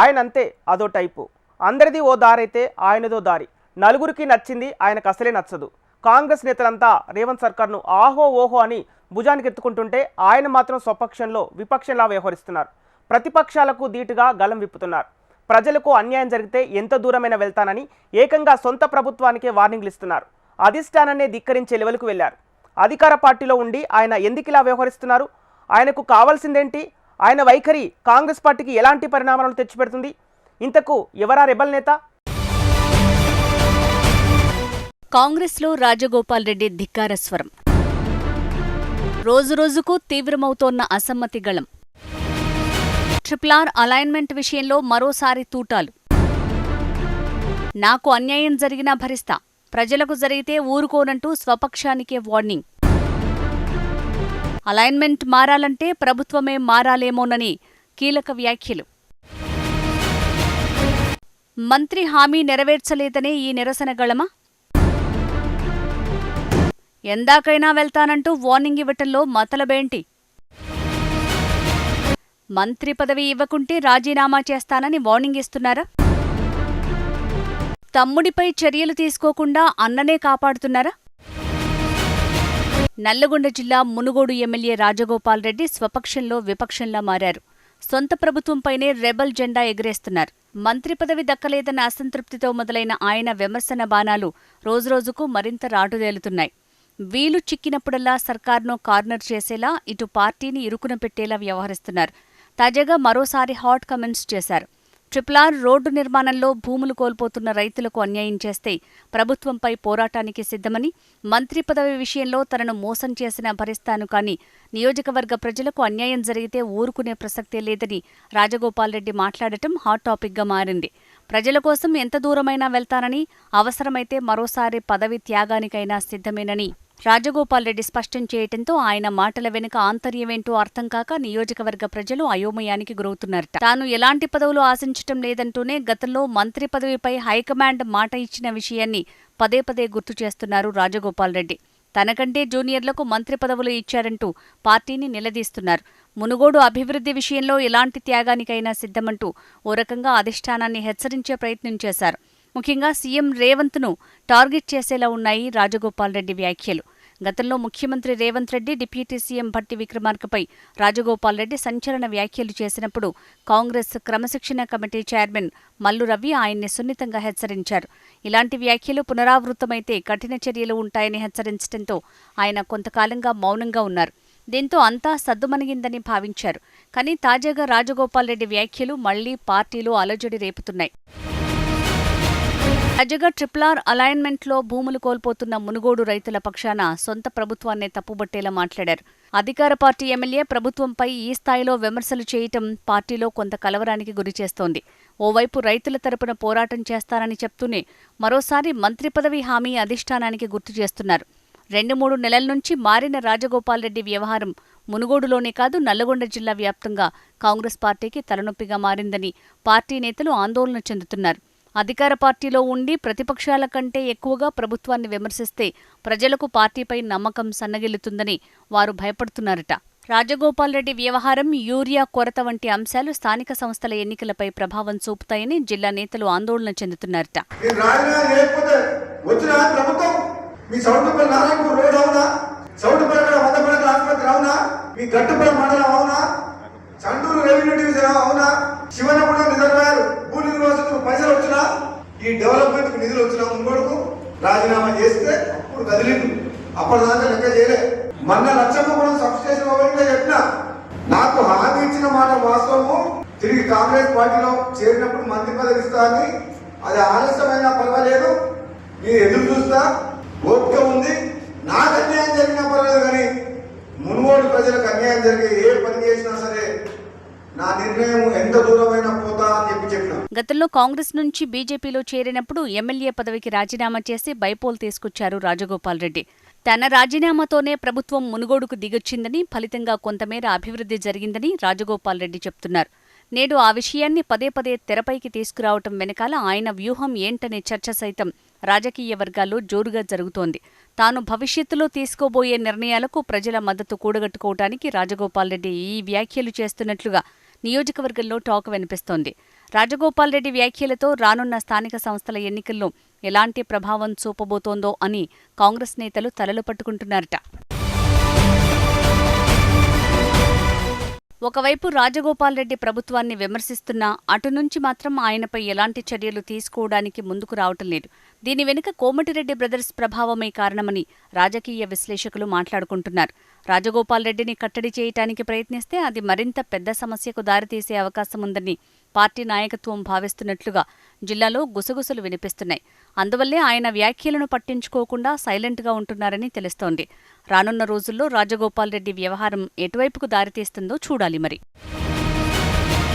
ఆయన అంతే అదో టైపు. అందరిది ఓ దారైతే ఆయనదో దారి. నలుగురికి నచ్చింది ఆయనకు అసలే నచ్చదు. కాంగ్రెస్ నేతలంతా రేవంత్ సర్కార్ను ఆహో ఓహో అని భుజానికి ఎత్తుకుంటుంటే ఆయన మాత్రం స్వపక్షంలో విపక్షంలా వ్యవహరిస్తున్నారు. ప్రతిపక్షాలకు ధీటుగా గలం విప్పుతున్నారు. ప్రజలకు అన్యాయం జరిగితే ఎంత దూరమైనా వెళ్తానని ఏకంగా సొంత ప్రభుత్వానికే వార్నింగ్లు ఇస్తున్నారు. అధిష్టానాన్నే ధిక్కరించే లెవెల్కు వెళ్ళారు అధికార పార్టీలో ఉండి ఆయన ఎందుకు ఇలా వ్యవహరిస్తున్నారు? ఆయనకు కావాల్సిందేంటి? ఆయన వైఖరి కాంగ్రెస్ పార్టీకి ఎలాంటి పరిణామాలను తెచ్చిపెడుతుంది? ఇంతకు ఎవరా రెబల్ నేత? కాంగ్రెస్లో రాజగోపాల్ రెడ్డి ధిక్కార స్వరం. రోజురోజుకు తీవ్రమవుతోన్న అసమ్మతి గళం. ట్రిపుల్ ఆర్ అలైన్మెంట్ విషయంలో మరోసారి తూటాలు. నాకు అన్యాయం జరిగినా భరిస్తా. ప్రజలకు జరిగితే ఊరుకోనంటూ స్వపక్షానికే వార్నింగ్. అలైన్మెంట్ మారాలంటే ప్రభుత్వమే మారాలేమోనని కీలక వ్యాఖ్యలు. మంత్రి హామీ నెరవేర్చలేదనే ఈ నిరసన గళమా? ఎందాకైనా వెళ్తానంటూ వార్నింగ్ ఇవ్వటంలో మతలబేంటి? మంత్రి పదవి ఇవ్వకుంటే రాజీనామా చేస్తానని వార్నింగ్ ఇస్తున్నారా? తమ్ముడిపై చర్యలు తీసుకోకుండా అన్ననే కాపాడుతున్నారా? నల్లగొండ జిల్లా మునుగోడు ఎమ్మెల్యే రాజగోపాల్ రెడ్డి స్వపక్షంలో విపక్షంలా మారారు. సొంత ప్రభుత్వంపైనే రెబల్ జెండా ఎగురేస్తున్నారు. మంత్రి పదవి దక్కలేదన్న అసంతృప్తితో మొదలైన ఆయన విమర్శన బాణాలు రోజురోజుకు మరింత రాటుదేలుతున్నాయి. వీలు చిక్కినప్పుడల్లా సర్కార్ను కార్నర్ చేసేలా ఇటు పార్టీని ఇరుకున పెట్టేలా వ్యవహరిస్తున్నారు. తాజాగా మరోసారి హాట్ కమెంట్స్ చేశారు. ట్రిపుల్ ఆర్ రోడ్డు నిర్మాణంలో భూములు కోల్పోతున్న రైతులకు అన్యాయం చేస్తే ప్రభుత్వంపై పోరాటానికి సిద్ధమని మంత్రి పదవి విషయంలో తనను మోసం చేసిన భరిస్తాను కానీ నియోజకవర్గ ప్రజలకు అన్యాయం జరిగితే ఊరుకునే ప్రసక్తే లేదని రాజగోపాల్ రెడ్డి మాట్లాడటం హాట్ టాపిక్గా మారింది. ప్రజల కోసం ఎంత దూరమైనా వెళ్తానని అవసరమైతే మరోసారి పదవి త్యాగానికైనా సిద్ధమేనని రాజగోపాల్ రెడ్డి స్పష్టం చేయటంతో ఆయన మాటల వెనుక ఆంతర్యమేంటో అర్థం కాక నియోజకవర్గ ప్రజలు అయోమయానికి గురవుతున్నారట. తాను ఎలాంటి పదవులు ఆశించటం లేదంటూనే గతంలో మంత్రి పదవిపై హైకమాండ్ మాట ఇచ్చిన విషయాన్ని పదే పదే గుర్తు చేస్తున్నారు రాజగోపాల్ రెడ్డి. తనకంటే జూనియర్లకు మంత్రి పదవులు ఇచ్చారంటూ పార్టీని నిలదీస్తున్నారు. మునుగోడు అభివృద్ధి విషయంలో ఎలాంటి త్యాగానికైనా సిద్ధమంటూ ఓ రకంగా అధిష్టానాన్ని హెచ్చరించే ప్రయత్నం చేశారు. ముఖ్యంగా సీఎం రేవంత్ను టార్గెట్ చేసేలా ఉన్నాయి రాజగోపాల్ రెడ్డి వ్యాఖ్యలు. గతంలో ముఖ్యమంత్రి రేవంత్ రెడ్డి డిప్యూటీ సీఎం భట్టి విక్రమార్కపై రాజగోపాల్ రెడ్డి సంచలన వ్యాఖ్యలు చేసినప్పుడు కాంగ్రెస్ క్రమశిక్షణ కమిటీ చైర్మన్ మల్లు రవి ఆయన్ని సున్నితంగా హెచ్చరించారు. ఇలాంటి వ్యాఖ్యలు పునరావృతమైతే కఠిన చర్యలు ఉంటాయని హెచ్చరించడంతో ఆయన కొంతకాలంగా మౌనంగా ఉన్నారు. దీంతో అంతా సద్దుమణిగిందని భావించారు. కానీ తాజాగా రాజగోపాల్ రెడ్డి వ్యాఖ్యలు మళ్ళీ పార్టీలో అలజడి రేపుతున్నాయి. తాజాగా ట్రిపుల్ ఆర్ అలైన్మెంట్లో భూములు కోల్పోతున్న మునుగోడు రైతుల పక్షాన సొంత ప్రభుత్వాన్నే తప్పుబట్టేలా మాట్లాడారు. అధికార పార్టీ ఎమ్మెల్యే ప్రభుత్వంపై ఈ స్థాయిలో విమర్శలు చేయటం పార్టీలో కొంత కలవరానికి గురిచేస్తోంది ఓవైపు రైతుల తరపున పోరాటం చేస్తారని చెప్తూనే మరోసారి మంత్రి పదవి హామీ అధిష్టానానికి గుర్తు చేస్తున్నారు. రెండు మూడు నెలల నుంచి మారిన రాజగోపాల్ రెడ్డి వ్యవహారం మునుగోడులోనే కాదు నల్లగొండ జిల్లా వ్యాప్తంగా కాంగ్రెస్ పార్టీకి తలనొప్పిగా మారిందని పార్టీ నేతలు ఆందోళన చెందుతున్నారు. అధికార పార్టీలో ఉండి ప్రతిపక్షాల కంటే ఎక్కువగా ప్రభుత్వాన్ని విమర్శిస్తే ప్రజలకు పార్టీపై నమ్మకం సన్నగిల్లుతుందని వారు భయపడుతున్నారట. రాజగోపాల్ రెడ్డి వ్యవహారం యూరియా కొరత వంటి అంశాలు స్థానిక సంస్థల ఎన్నికలపై ప్రభావం చూపుతాయని జిల్లా నేతలు ఆందోళన చెందుతున్నారట. మీ నారాయణపూర్ రోడ్ అవునా? ఆసుపత్రి అవునా? మీ గట్టుపల్లి మండలం అవునా? చండూరు రెవెన్యూ డివిజన్ అవునా? శివనగూడ రిజర్వ్ ఈ డెవలప్మెంట్కి నిధులు వచ్చిన ముంగోడుకు రాజీనామా చేస్తే అప్పుడు కదిలిండు. అప్పటిదాకా లెక్క చేయలే. మన లక్ష్యం కూడా సబ్స్టేషన్ అవ్వకుండా చెప్పిన. నాకు హామీ ఇచ్చిన మాట వాస్తవము. తిరిగి కాంగ్రెస్ పార్టీలో చేరినప్పుడు మంత్రి పదవి ఇస్తా అని. అది ఆలస్యమైనా పర్వాలేదు. నేను ఎదురు చూస్తా. ఓపిక ఉంది. నాకు అన్యాయం జరిగినా పర్వాలేదు కానీ మునుగోడు ప్రజలకు అన్యాయం జరిగే ఏ పని చేసినా సరే నా నిర్ణయం ఎంత దూరమైనా పోతా అని చెప్పి చెప్పిన. గతంలో కాంగ్రెస్ నుంచి బీజేపీలో చేరినప్పుడు ఎమ్మెల్యే పదవికి రాజీనామా చేసి బైపోల్ తీసుకొచ్చారు రాజగోపాల్ రెడ్డి. తన రాజీనామాతోనే ప్రభుత్వం మునుగోడుకు దిగొచ్చిందని ఫలితంగా కొంతమేర అభివృద్ధి జరిగిందని రాజగోపాల్ రెడ్డి చెప్తున్నారు. నేడు ఆ విషయాన్ని పదే పదే తెరపైకి తీసుకురావటం వెనకాల ఆయన వ్యూహం ఏంటనే చర్చ సైతం రాజకీయ వర్గాల్లో జోరుగా జరుగుతోంది. తాను భవిష్యత్తులో తీసుకోబోయే నిర్ణయాలకు ప్రజల మద్దతు కూడగట్టుకోవటానికి రాజగోపాల్ రెడ్డి ఈ వ్యాఖ్యలు చేస్తున్నట్లుగా నియోజకవర్గంలో టాక్ వినిపిస్తోంది. రాజగోపాల్ రెడ్డి వ్యాఖ్యలతో రానున్న స్థానిక సంస్థల ఎన్నికల్లో ఎలాంటి ప్రభావం చూపబోతోందో అని కాంగ్రెస్ నేతలు తలలు పట్టుకుంటున్నారట. ఒకవైపు రాజగోపాల్ రెడ్డి ప్రభుత్వాన్ని విమర్శిస్తున్నా అటు నుంచి మాత్రం ఆయనపై ఎలాంటి చర్యలు తీసుకోవడానికి ముందుకు రావటం లేదు. దీని వెనుక కోమటిరెడ్డి బ్రదర్స్ ప్రభావమే కారణమని రాజకీయ విశ్లేషకులు మాట్లాడుకుంటున్నారు. రాజగోపాల్ రెడ్డిని కట్టడి చేయటానికి ప్రయత్నిస్తే అది మరింత పెద్ద సమస్యకు దారితీసే అవకాశం ఉందని పార్టీ నాయకత్వం భావిస్తున్నట్లుగా జిల్లాలో గుసగుసలు వినిపిస్తున్నాయి. అందువల్లే ఆయన వ్యాఖ్యలను పట్టించుకోకుండా సైలెంట్గా ఉంటున్నారని తెలుస్తోంది. రానున్న రోజుల్లో రాజగోపాల్ రెడ్డి వ్యవహారం ఎటువైపుకు దారితీస్తుందో చూడాలి మరి.